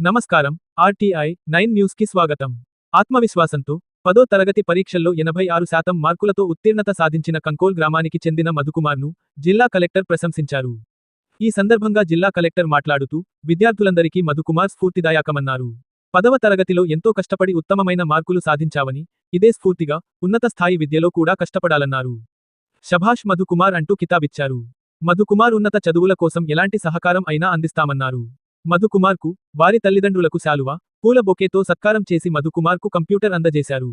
నమస్కారం. RTI nine న్యూస్కి స్వాగతం. ఆత్మవిశ్వాసంతో పదో తరగతి పరీక్షల్లో ఎనభై ఆరు శాతం మార్కులతో ఉత్తీర్ణత సాధించిన కంకోల్ గ్రామానికి చెందిన మధుకుమార్ను జిల్లా కలెక్టర్ ప్రశంసించారు. ఈ సందర్భంగా జిల్లా కలెక్టర్ మాట్లాడుతూ విద్యార్థులందరికీ మధుకుమార్ స్ఫూర్తిదాయకమన్నారు. పదవ తరగతిలో ఎంతో కష్టపడి ఉత్తమమైన మార్కులు సాధించావని ఇదే స్ఫూర్తిగా ఉన్నత స్థాయి విద్యలో కూడా కష్టపడాలన్నారు. శభాష్ మధుకుమార్ అంటూ కితాబిచ్చారు. మధుకుమార్ ఉన్నత చదువుల కోసం ఎలాంటి సహకారం అయినా అందిస్తామన్నారు. మధుకుమార్కు వారి తల్లిదండ్రులకు శాలువా పూల బొకేతో సత్కారం చేసి మధుకుమార్కు కంప్యూటర్ అందజేశారు.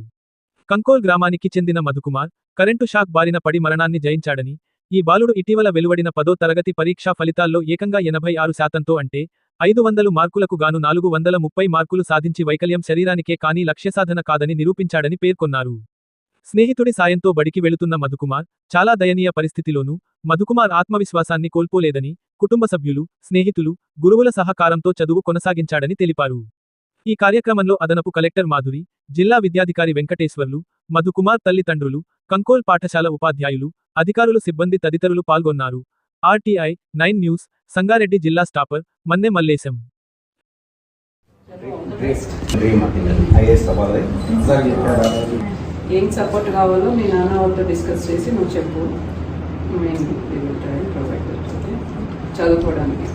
కంకోల్ గ్రామానికి చెందిన మధుకుమార్ కరెంటు షాక్ బారిన పడి మరణాన్ని జయించాడని ఈ బాలుడు ఇటీవల వెలువడిన పదో తరగతి పరీక్షా ఫలితాల్లో ఏకంగా ఎనభై ఆరు శాతంతో అంటే ఐదు వందలు మార్కులకు గాను నాలుగు వందల ముప్పై మార్కులు సాధించి వైకల్యం శరీరానికే కానీ లక్ష్యసాధన కాదని నిరూపించాడని పేర్కొన్నారు. స్నేహితుడి సాయంతో బడికి వెళుతున్న మధుకుమార్ చాలా దయనీయ పరిస్థితిలోనూ మధుకుమార్ ఆత్మవిశ్వాసాన్ని కోల్పోలేదని కుటుంబ సభ్యులు స్నేహితులు గురువుల సహకారంతో చదువు కొనసాగించాడని తెలిపారు ఈ కార్యక్రమంలో అదనపు కలెక్టర్ మాధురి జిల్లా విద్యాధికారి వెంకటేశ్వర్లు మధుకుమార్ తల్లిదండ్రులు కంకోల్ పాఠశాల ఉపాధ్యాయులు అధికారులు సిబ్బంది తదితరులు పాల్గొన్నారు ఆర్టీఐ నైన్ న్యూస్ సంగారెడ్డి జిల్లా స్టాపర్ మన్నె మల్లేశం డ్రీమ్ ఐఏఎస్ అవ్వాలి సార్ ఏం సపోర్ట్ కావాలో మీ నాన్న వాళ్ళతో డిస్కస్ చేసి నువ్వు చెప్పు. మేము ప్రొవైడ్ చదువుకోవడానికి.